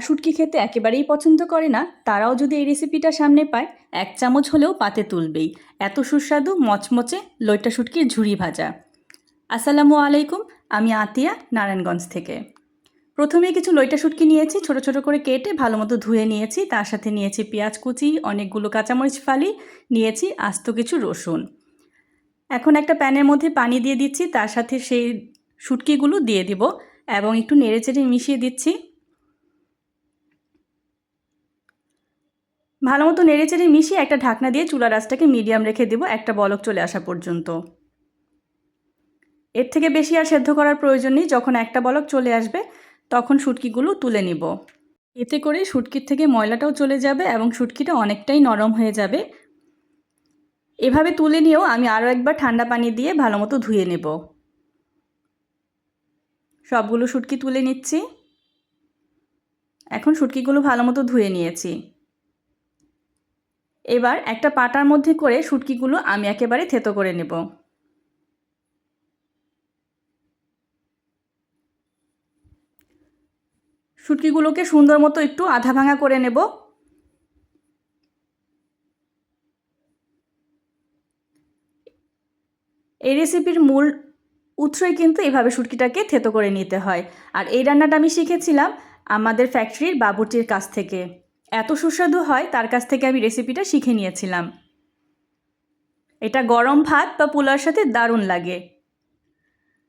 শুটকি খেতে একেবারেই পছন্দ করে না, তারাও যদি এই রেসিপিটা সামনে পায়, এক চামচ হলেও পাতে তুলবেই। এত সুস্বাদু, মচমচে লইটা শুটকির ঝুড়ি ভাজা। আসসালামু আলাইকুম, আমি আতিয়া, নারায়ণগঞ্জ থেকে। প্রথমে কিছু লইটা শুটকি নিয়েছি, ছোট ছোট করে কেটে ভালো মতো ধুয়ে নিয়েছি। তার সাথে নিয়েছি পেঁয়াজ কুচি, অনেকগুলো কাঁচামরিচ ফালি, নিয়েছি আস্ত কিছু রসুন। এখন একটা প্যানের মধ্যে পানি দিয়ে দিচ্ছি, তার সাথে সেই শুটকিগুলো দিয়ে দিব এবং একটু নেড়েচেড়ে মিশিয়ে দিচ্ছি। ভালো মতো নেড়েচেড়ে মিশিয়ে একটা ঢাকনা দিয়ে চুলা রাসটাকে মিডিয়াম রেখে দেবো, একটা বলক চলে আসা পর্যন্ত। এর থেকে বেশি আর সেদ্ধ করার প্রয়োজন নেই, যখন একটা বলক চলে আসবে, তখন শুটকিগুলো তুলে নিব। এতে করে শুটকির থেকে ময়লাটাও চলে যাবে এবং শুটকিটা অনেকটাই নরম হয়ে যাবে। এভাবে তুলে নিয়েও আমি আরও একবার ঠান্ডা পানি দিয়ে ভালো মতো ধুয়ে নেব। সবগুলো শুটকি তুলে নিচ্ছি। এখন শুটকিগুলো ভালো মতো ধুয়ে নিয়েছি। এবার একটা পাটার মধ্যে করে শুটকিগুলো আমি একেবারে থেতো করে নেব। শুটকিগুলোকে সুন্দর মতো একটু আধা ভাঙা করে নেব। এই রেসিপির মূল উৎসই কিন্তু এভাবে শুটকিটাকে থেতো করে নিতে হয়। আর এই রান্নাটা আমি শিখেছিলাম আমাদের ফ্যাক্টরির বাবুর্চির কাছ থেকে। এত সুস্বাদু হয়, তার কাছ থেকে আমি রেসিপিটা শিখে নিয়েছিলাম। এটা গরম ভাত বা পোলার সাথে দারুণ লাগে।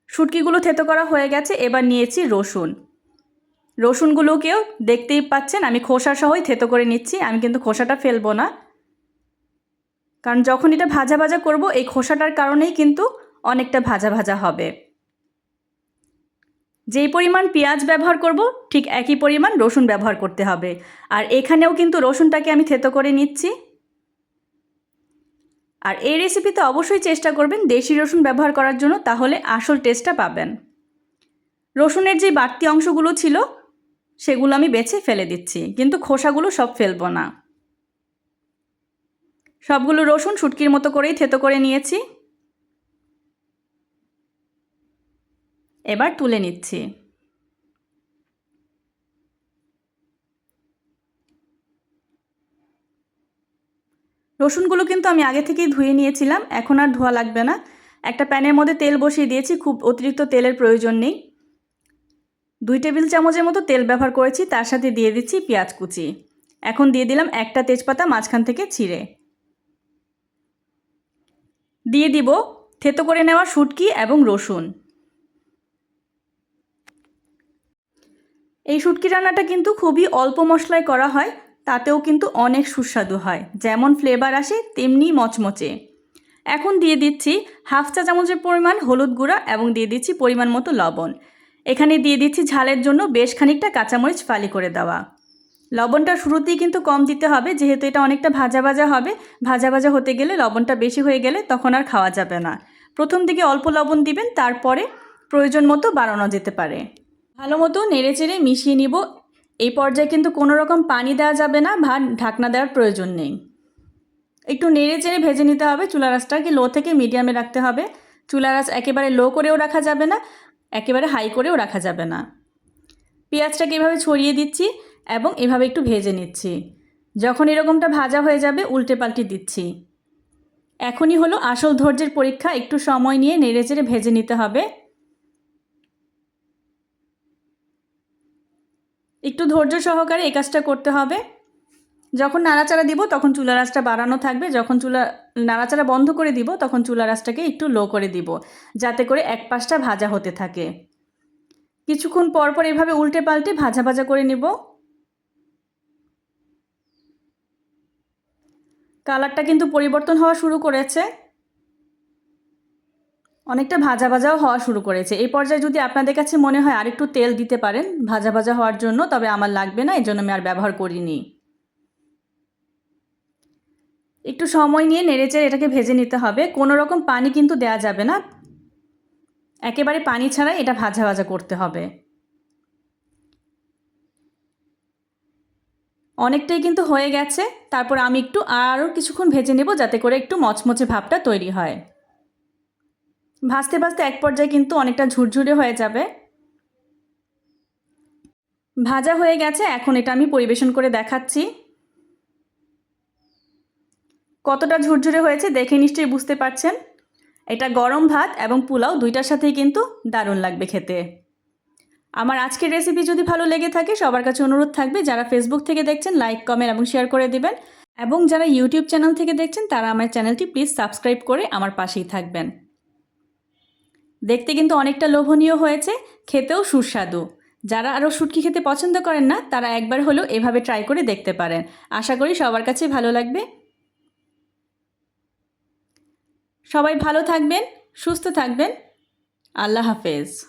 শুটকিগুলো থেতো করা হয়ে গেছে, এবার নিয়েছি রসুন। রসুনগুলোকেও দেখতেই পাচ্ছেন, আমি খোসা সহই থেতো করে নিচ্ছি, আমি কিন্তু খোসাটা ফেলব না। কারণ যখন এটা ভাজা ভাজা করব, এই খোসাটার কারণেই কিন্তু অনেকটা ভাজা ভাজা হবে। যেই পরিমাণ পেঁয়াজ ব্যবহার করব, ঠিক একই পরিমাণ রসুন ব্যবহার করতে হবে। আর এখানেও কিন্তু রসুনটাকে আমি থেতো করে নিচ্ছি। আর এই রেসিপিতে অবশ্যই চেষ্টা করবেন দেশি রসুন ব্যবহার করার জন্য, তাহলে আসল টেস্টটা পাবেন। রসুনের যে বাড়তি অংশগুলো ছিল, সেগুলো আমি বেছে ফেলে দিচ্ছি, কিন্তু খোসাগুলো সব ফেলব না। সবগুলো রসুন শুটকির মতো করেই থেতো করে নিয়েছি। এবার তুলে নিচ্ছি। রসুনগুলো কিন্তু আমি আগে থেকেই ধুয়ে নিয়েছিলাম, এখন আর ধোয়া লাগবে না। একটা প্যানের মধ্যে তেল বসিয়ে দিয়েছি, খুব অতিরিক্ত তেলের প্রয়োজন নেই। দুই টেবিল চামচের মতো তেল ব্যবহার করেছি, তার সাথে দিয়ে দিচ্ছি পেঁয়াজ কুচি। এখন দিয়ে দিলাম একটা তেজপাতা মাঝখান থেকে ছিঁড়ে। দিয়ে দিব থেতো করে নেওয়া শুটকি এবং রসুন। এই শুটকি রান্নাটা কিন্তু খুবই অল্প মশলায় করা হয়, তাতেও কিন্তু অনেক সুস্বাদু হয়, যেমন ফ্লেভার আসে তেমনি মচমচে। এখন দিয়ে দিচ্ছি হাফ চা চামচের পরিমাণ হলুদ গুঁড়া এবং দিয়ে দিচ্ছি পরিমাণ মতো লবণ। এখানে দিয়ে দিচ্ছি ঝালের জন্য বেশ খানিকটা কাঁচামরিচ ফালি করে দেওয়া। লবণটা শুরুতেই কিন্তু কম দিতে হবে, যেহেতু এটা অনেকটা ভাজা ভাজা হবে, ভাজা ভাজা হতে গেলে লবণটা বেশি হয়ে গেলে তখন আর খাওয়া যাবে না। প্রথম দিকে অল্প লবণ দিবেন, তারপরে প্রয়োজন মতো বাড়ানো যেতে পারে। ভালো মতো নেড়ে চেড়ে মিশিয়ে নিব। এই পর্যায়ে কিন্তু কোনো রকম পানি দেওয়া যাবে না ভাত ঢাকনা দেওয়ার প্রয়োজন নেই। একটু নেড়ে চেড়ে ভেজে নিতে হবে। চুলা রাসটাকে লো থেকে মিডিয়ামে রাখতে হবে। চুলা রাস একেবারে লো করেও রাখা যাবে না, একেবারে হাই করেও রাখা যাবে না। পেঁয়াজটাকে এভাবে ছড়িয়ে দিচ্ছি এবং এভাবে একটু ভেজে নিচ্ছি। যখন এরকমটা ভাজা হয়ে যাবে, উল্টে পাল্টে দিচ্ছি। এখনই হলো আসল ধৈর্যের পরীক্ষা। একটু সময় নিয়ে নেড়ে চেড়ে ভেজে নিতে হবে। একটু ধৈর্য সহকারে এই কাজটা করতে হবে। যখন নাড়াচাড়া দিব, তখন চুলা রাসটা বাড়ানো থাকবে। যখন চুলা, নাড়াচাড়া বন্ধ করে দিব, তখন চুলা রাসটাকে একটু লো করে দিব, যাতে করে এক পাশটা ভাজা হতে থাকে। কিছুক্ষণ পর পর এভাবে উল্টে পাল্টে ভাজা ভাজা করে নিব। কালারটা কিন্তু পরিবর্তন হওয়া শুরু করেছে। অনেকটা ভাজা ভাজাও হওয়া শুরু করেছে। এই পর্যায়ে যদি আপনাদের কাছে মনে হয় আরেকটু তেল দিতে পারেন, ভাজা ভাজা হওয়ার জন্য, তবে আমার লাগবে না এই জন্য আমি আর ব্যবহার করিনি। একটু সময় নিয়ে নেড়েচেড়ে এটাকে ভেজে নিতে হবে। কোনো রকম পানি কিন্তু দেয়া যাবে না। একেবারে পানি ছাড়াই এটা ভাজা ভাজা করতে হবে। অনেকটাই কিন্তু হয়ে গেছে। তারপর আমি একটু আরও কিছুক্ষণ ভেজে নেব, যাতে করে একটু মচমচে ভাবটা তৈরি হয়। ভাজতে ভাজতে এক পর্যায়ে কিন্তু অনেকটা ঝুরঝুরে হয়ে যাবে। ভাজা হয়ে গেছে, এখন এটা আমি পরিবেশন করে দেখাচ্ছি। কতটা ঝুরঝুরে হয়েছে দেখে নিশ্চয়ই বুঝতে পারছেন। এটা গরম ভাত এবং পোলাও দুইটার সাথেই কিন্তু দারুণ লাগবে খেতে। আমার আজকের রেসিপি যদি ভালো লেগে থাকে, সবার কাছে অনুরোধ থাকবে, যারা ফেসবুক থেকে দেখছেন লাইক কমেন্ট এবং শেয়ার করে দিবেন। এবং যারা ইউটিউব চ্যানেল থেকে দেখছেন, তারা আমার চ্যানেলটি প্লিজ সাবস্ক্রাইব করে আমার পাশেই থাকবেন। দেখতে কিন্তু অনেকটা লোভনীয় হয়েছে, খেতেও সুস্বাদু। যারা আরও শুটকি খেতে পছন্দ করেন না, তারা একবার হলেও এভাবে ট্রাই করে দেখতে পারেন। আশা করি সবার কাছে ভালো লাগবে। সবাই ভালো থাকবেন, সুস্থ থাকবেন। আল্লাহ হাফেজ।